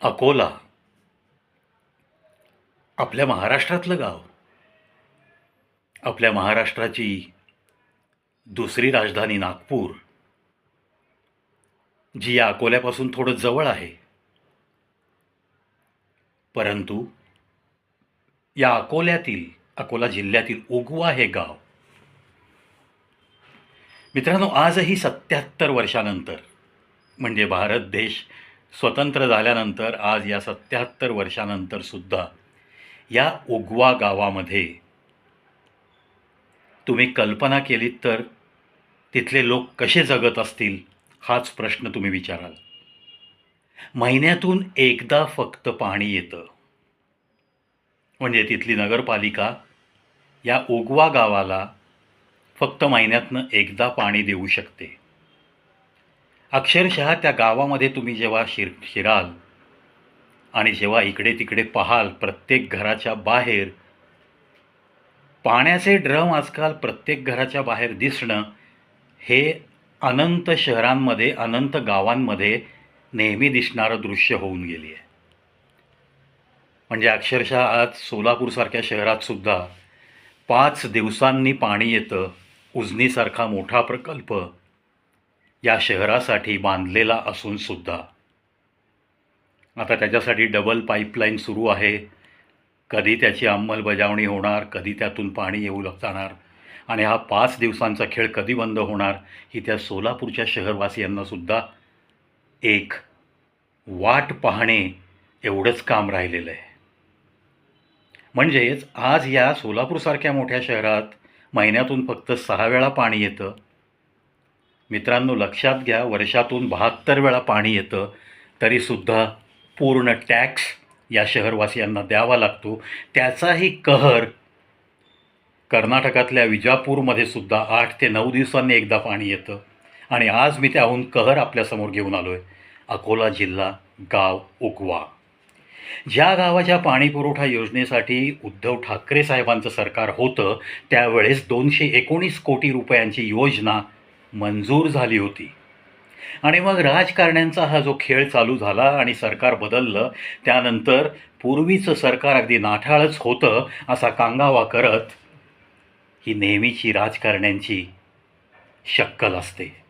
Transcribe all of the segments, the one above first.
अकोला. आपल्या महाराष्ट्रातलं गाव. आपल्या महाराष्ट्राची दुसरी राजधानी नागपूर जी या अकोल्यापासून थोडं जवळ आहे. परंतु या अकोल्यातील अकोला जिल्ह्यातील उगवा हे गाव. मित्रांनो आजही सत्याहत्तर वर्षानंतर म्हणजे भारत देश स्वतंत्र झाल्यानंतर आज या सत्याहत्तर वर्षानंतर सुद्धा या उगवा गावामध्ये तुम्ही कल्पना केलीत तर तिथले लोक कसे जगत असतील हाच प्रश्न तुम्ही विचाराल. महिन्यातून एकदा फक्त पाणी येतं. म्हणजे तिथली नगरपालिका या उगवा गावाला फक्त महिन्यातनं एकदा पाणी देऊ शकते. अक्षरशः त्या गावामध्ये तुम्ही जेव्हा शिर शिराल आणि जेव्हा इकडे तिकडे पाहाल प्रत्येक घराच्या बाहेर पाण्याचे ड्रम आजकाल प्रत्येक घराच्या बाहेर दिसणं हे अनंत शहरांमध्ये अनंत गावांमध्ये नेहमी दिसणारं दृश्य होऊन गेली आहे. म्हणजे अक्षरशः आज सोलापूरसारख्या शहरातसुद्धा पाच दिवसांनी पाणी येतं उजनीसारखा मोठा प्रकल्प या शहरासाठी बांधलेला असून सुद्धा. आता त्याच्यासाठी डबल पाईपलाईन सुरू आहे. कधी त्याची अंमलबजावणी होणार कधी त्यातून पाणी येऊ लाग- जाणार आणि हा पाच दिवसांचा खेळ कधी बंद होणार ही त्या सोलापूरच्या शहरवासियांनासुद्धा एक वाट पाहणे एवढंच काम राहिलेलं आहे. म्हणजेच आज या सोलापूरसारख्या मोठ्या शहरात महिन्यातून फक्त सहा वेळा पाणी येतं. मित्रांनो लक्षात घ्या वर्षातून बहात्तर वेळा पाणी येतं तरीसुद्धा पूर्ण टॅक्स या शहरवासियांना द्यावा लागतो. त्याचाही कहर कर्नाटकातल्या विजापूरमध्ये सुद्धा आठ ते नऊ दिवसांनी एकदा पाणी येतं. आणि आज मी त्याहून कहर आपल्यासमोर घेऊन आलो आहे अकोला जिल्हा गाव उगवा ज्या गावाच्या पाणीपुरवठा योजनेसाठी उद्धव ठाकरे साहेबांचं सरकार होतं त्यावेळेस दोनशे एकोणीस कोटी रुपयांची योजना मंजूर झाली होती. आणि मग राजकारण्यांचा हा जो खेळ चालू झाला आणि सरकार बदललं त्यानंतर पूर्वीचं सरकार अगदी नाठाळच होतं असा कांगावा करत ही नेहमीची राजकारण्यांची शक्कल असते.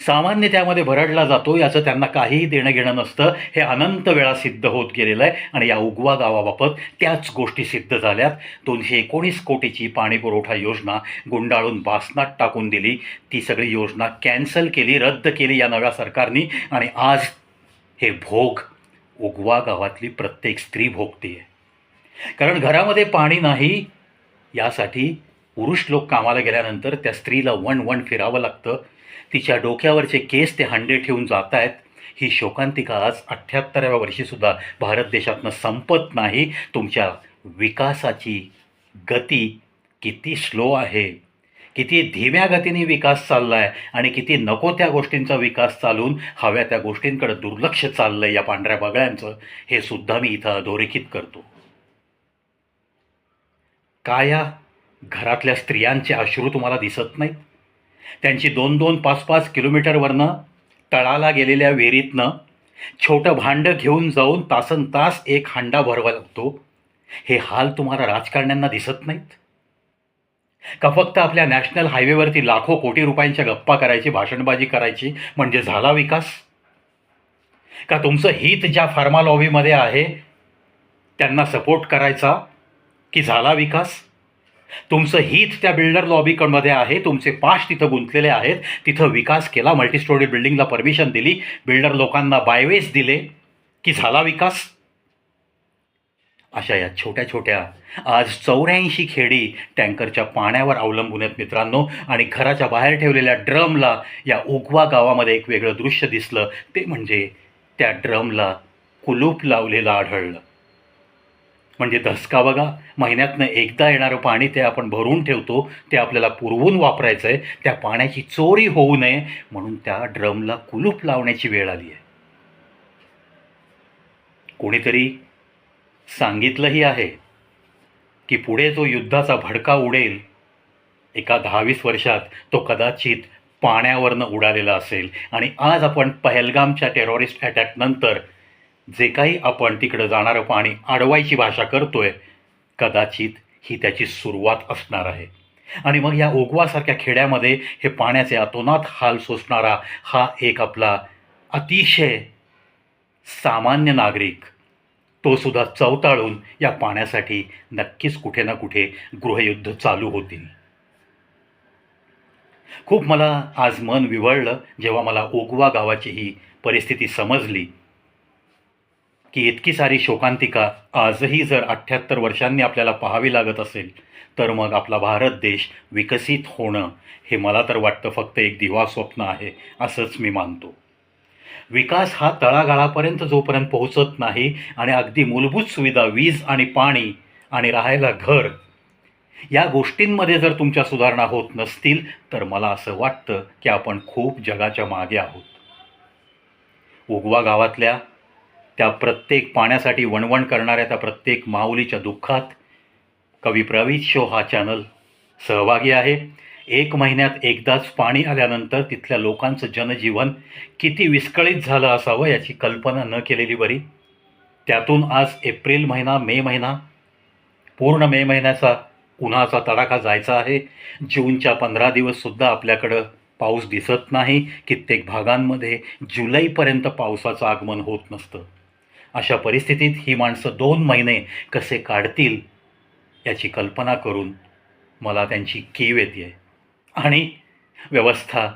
सामान्य त्यामध्ये भरडला जातो याचं त्यांना काहीही देणं घेणं नसतं. हे अनंत वेळा सिद्ध होत गेलेलं आहे आणि या उगवा गावाबाबत त्याच गोष्टी सिद्ध झाल्यात. दोनशे एकोणीस कोटीची पाणीपुरवठा योजना गुंडाळून बासनात टाकून दिली. ती सगळी योजना कॅन्सल केली रद्द केली या नव्या सरकारनी आणि आज हे भोग उगवा गावातली प्रत्येक स्त्री भोगते कारण घरामध्ये पाणी नाही यासाठी पुरुष लोक कामाला गेल्यानंतर त्या स्त्रीला वण वण फिरावं लागतं. तिच्या डोक्यावरचे केस ते हांडे ठेवून जात आहेत ही शोकांतिका आज अठ्ठ्याहत्तराव्या वर्षीसुद्धा भारत देशातनं संपत नाही. तुमच्या विकासाची गती किती स्लो आहे. किती धीम्या गतीने विकास चालला आहे आणि किती नको त्या गोष्टींचा विकास चालून हव्या त्या गोष्टींकडे दुर्लक्ष चाललं आहे या पांढऱ्या बगळ्यांचं हे सुद्धा मी इथं अधोरेखित करतो. का या घरातल्या स्त्रियांचे अश्रू तुम्हाला दिसत नाहीत? त्यांची दोन दोन पाच पाच किलोमीटरवरनं तळाला गेलेल्या विहिरीतनं छोटं भांडं घेऊन जाऊन तासन तास एक हांडा भरवा लागतो. हे हाल तुम्हाला राजकारण्यांना दिसत नाहीत. का फक्त आपल्या नॅशनल हायवेवरती लाखो कोटी रुपयांच्या गप्पा करायची भाषणबाजी करायची म्हणजे झाला विकास? का तुमचं हित ज्या फार्मा लॉबीमध्ये आहे त्यांना सपोर्ट करायचा की झाला विकास? तुमचं हित त्या बिल्डर लॉबीकडमध्ये आहे तुमचे पाश तिथं गुंतलेले आहेत तिथं विकास केला मल्टीस्टोरी बिल्डिंगला परमिशन दिली बिल्डर लोकांना बायवेज दिले की झाला विकास? अशा या छोट्या छोट्या आज चौऱ्याऐंशी खेडी टँकरच्या पाण्यावर अवलंबून आहेत मित्रांनो आणि घराच्या बाहेर ठेवलेल्या ड्रमला या उगवा गावामध्ये एक वेगळं दृश्य दिसलं ते म्हणजे त्या ड्रमला कुलूप लावलेलं आढळलं. म्हणजे धसका बघा? महिन्यातनं एकदा येणारं पाणी ते आपण भरून ठेवतो ते आपल्याला पुरवून वापरायचं आहे त्या पाण्याची चोरी होऊ नये म्हणून त्या ड्रमला कुलूप लावण्याची वेळ आली आहे. कोणीतरी सांगितलंही आहे की पुढे जो युद्धाचा भडका उडेल एका दहावीस वर्षात तो कदाचित पाण्यावरनं उडालेला असेल. आणि आज आपण पहलगामच्या टेररिस्ट अटॅकनंतर जे काही आपण तिकडं जाणारं पाणी अडवायची भाषा करतोय कदाचित ही त्याची सुरुवात असणार आहे. आणि मग या ओगवासारख्या खेड्यामध्ये हे पाण्याचे अतोनात हाल सोसणारा हा एक आपला अतिशय सामान्य नागरिक तो सुद्धा चवताळून या पाण्यासाठी नक्कीच कुठे ना कुठे गृहयुद्ध चालू होतील. खूप मला आज मन विवळलं जेव्हा मला ओगवा गावाची ही परिस्थिती समजली. की इतकी सारी शोकांतिका आजही जर अठ्ठ्याहत्तर वर्षांनी आपल्याला पाहावी लागत असेल तर मग आपला भारत देश विकसित होणं हे मला तर वाटतं फक्त एक दिवा स्वप्न आहे असंच मी मानतो. विकास हा तळागाळापर्यंत जोपर्यंत पोहोचत नाही आणि अगदी मूलभूत सुविधा वीज आणि पाणी आणि राहायला घर या गोष्टींमध्ये जर तुमच्या सुधारणा होत नसतील तर मला असं वाटतं की आपण खूप जगाच्या मागे आहोत. उगवा गावातल्या त्या प्रत्येक पाण्यासाठी वणवण करणाऱ्या त्या प्रत्येक माऊलीच्या दुःखात कवी प्रवीत शो हा चॅनल सहभागी आहे. एक महिन्यात एकदाच पाणी आल्यानंतर तिथल्या लोकांचं जनजीवन किती विस्कळीत झालं असावं याची कल्पना न केलेली बरी. त्यातून आज एप्रिल महिना मे महिना पूर्ण मे महिन्याचा उन्हाचा तडाखा जायचा आहे. जूनच्या पंधरा दिवससुद्धा आपल्याकडं पाऊस दिसत नाही. कित्येक भागांमध्ये जुलैपर्यंत पावसाचं आगमन होत नसतं. अशा परिस्थितीत ही माणसं दोन महिने कसे काढतील याची कल्पना करून मला त्यांची कीव येते आणि व्यवस्था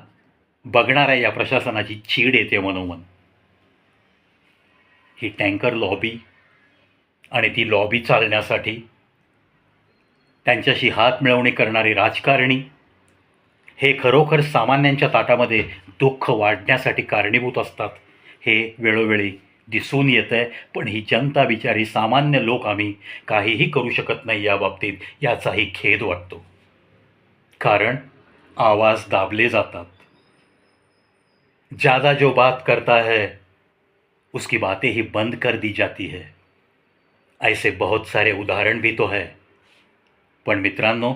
बघणाऱ्या या प्रशासनाची चीड येते मनोमन. ही टँकर लॉबी आणि ती लॉबी चालण्यासाठी त्यांच्याशी हात मिळवणी करणारी राजकारणी हे खरोखर सामान्यांच्या ताटामध्ये दुःख वाढण्यासाठी कारणीभूत असतात हे वेळोवेळी दिसून येतं आहे पण ही जनता बिचारी सामान्य लोक आम्ही काहीही करू शकत नाही या बाबतीत याचाही खेद वाटतो. कारण आवाज दाबले जातात. ज़्यादा जो बात करता है उसकी बातें ही बंद कर दी जाती है. ऐसे बहुत सारे उदाहरण भी तो है. पण मित्रांनो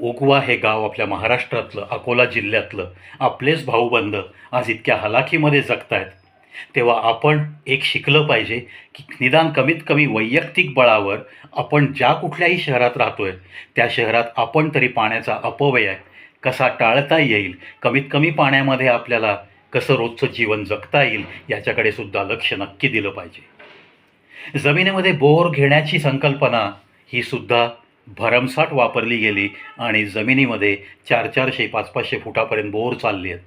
उगवा हे गाव आपल्या महाराष्ट्रातलं अकोला जिल्ह्यातलं आपलेच भाऊबंद आज इतक्या हलाखीमध्ये जगत आहेत तेव्हा आपण एक शिकलं पाहिजे की निदान कमीत कमी वैयक्तिक बळावर आपण ज्या कुठल्याही शहरात राहतोय त्या शहरात आपण तरी पाण्याचा अपव्यय कसा टाळता येईल? कमीत कमी पाण्यामध्ये आपल्याला कसं रोजचं जीवन जगता येईल? याच्याकडे सुद्धा लक्ष नक्की दिलं पाहिजे. जमिनीमध्ये बोर घेण्याची संकल्पना ही सुद्धा भरमसाठ वापरली गेली आणि जमिनीमध्ये चार चारशे पाच पाचशे फुटापर्यंत बोर चालले आहेत.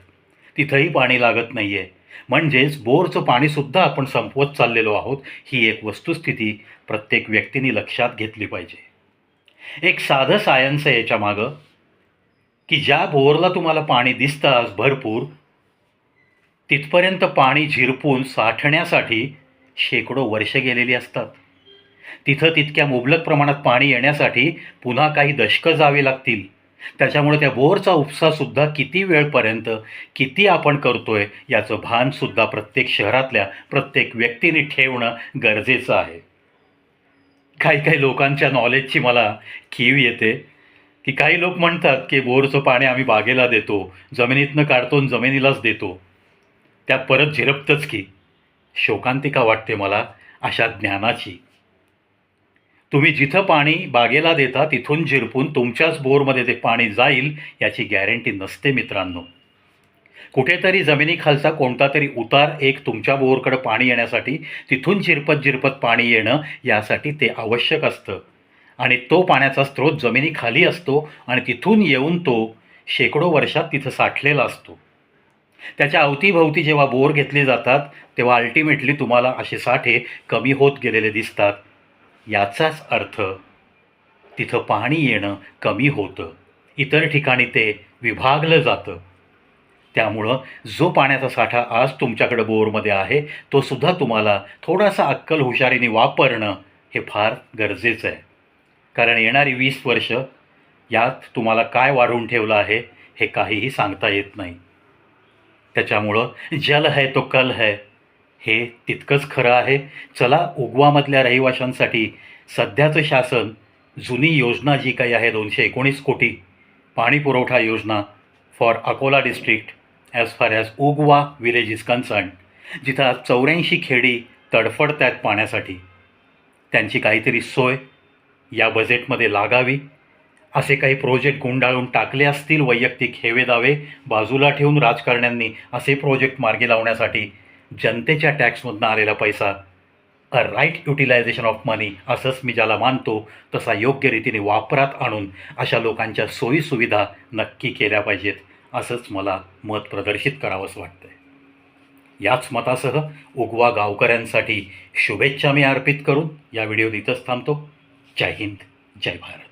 तिथंही पाणी लागत नाही आहे म्हणजेच बोरचं पाणीसुद्धा आपण संपवत चाललेलो आहोत ही एक वस्तुस्थिती प्रत्येक व्यक्तीने लक्षात घेतली पाहिजे. एक साधं सायन्स आहे याच्या मागं की ज्या बोरला तुम्हाला पाणी दिसतं भरपूर तिथपर्यंत पाणी झिरपून साठण्यासाठी शेकडो वर्ष गेलेली असतात. तिथं तितक्या मुबलक प्रमाणात पाणी येण्यासाठी पुन्हा काही दशकं जावी लागतील. त्याच्यामुळे त्या बोरचा उपसासुद्धा किती वेळपर्यंत किती आपण करतो आहे याचं भानसुद्धा प्रत्येक शहरातल्या प्रत्येक व्यक्तीने ठेवणं गरजेचं आहे. काही काही लोकांच्या नॉलेजची मला कीव येते. की काही लोक म्हणतात की बोरचं पाणी आम्ही बागेला देतो जमिनीतनं काढतो आणि जमिनीलाच देतो. त्यात परत झिरपतंच की. शोकांतिका वाटते मला अशा ज्ञानाची. तुम्ही जिथं पाणी बागेला देता तिथून झिरपून तुमच्याच बोरमध्ये ते पाणी जाईल याची गॅरंटी नसते मित्रांनो. कुठेतरी जमिनीखालचा कोणता तरी उतार एक तुमच्या बोरकडं पाणी येण्यासाठी तिथून झिरपत झिरपत पाणी येणं यासाठी ते आवश्यक असतं. आणि तो पाण्याचा स्रोत जमिनीखाली असतो आणि तिथून येऊन तो शेकडो वर्षात तिथं साठलेला असतो. त्याच्या अवतीभवती जेव्हा बोर घेतले जातात तेव्हा अल्टिमेटली तुम्हाला असे साठे कमी होत गेलेले दिसतात. याचाच अर्थ तिथं पाणी येणं कमी होतं. इतर ठिकाणी ते विभागलं जातं. त्यामुळं जो पाण्याचा साठा आज तुमच्याकडं बोरमध्ये आहे तो सुद्धा तुम्हाला थोडासा अक्कल हुशारीने वापरणं हे फार गरजेचं आहे. कारण येणारी वीस वर्ष यात तुम्हाला काय वाढवून ठेवलं आहे हे काहीही सांगता येत नाही. त्याच्यामुळं जल है तो कल है. हे तितकंच खरं आहे. चला उगवामधल्या रहिवाशांसाठी सध्याचं शासन जुनी योजना जी काही आहे दोनशे एकोणीस कोटी पाणी पुरवठा योजना for Akola district as far as Ugwa village is concern जिथं आज चौऱ्याऐंशी खेडी तडफडत आहेत पाण्यासाठी. त्यांची काहीतरी सोय या बजेटमध्ये लागावी. असे काही प्रोजेक्ट गुंडाळून टाकले असतील वैयक्तिक हेवेदावे बाजूला ठेवून राजकारण्यांनी असे प्रोजेक्ट मार्गी लावण्यासाठी जनतेच्या टॅक्समधनं आलेला पैसा. A right utilisation of money असंच मी ज्याला मानतो तसा योग्य रीतीने वापरात आणून अशा लोकांच्या सोयीसुविधा नक्की केल्या पाहिजेत असंच मला मत प्रदर्शित करावंसं वाटतं याच मतासह उगवा गावकऱ्यांसाठी शुभेच्छा मी अर्पित करून या व्हिडिओ इथंच थांबतो. जय हिंद जय भारत.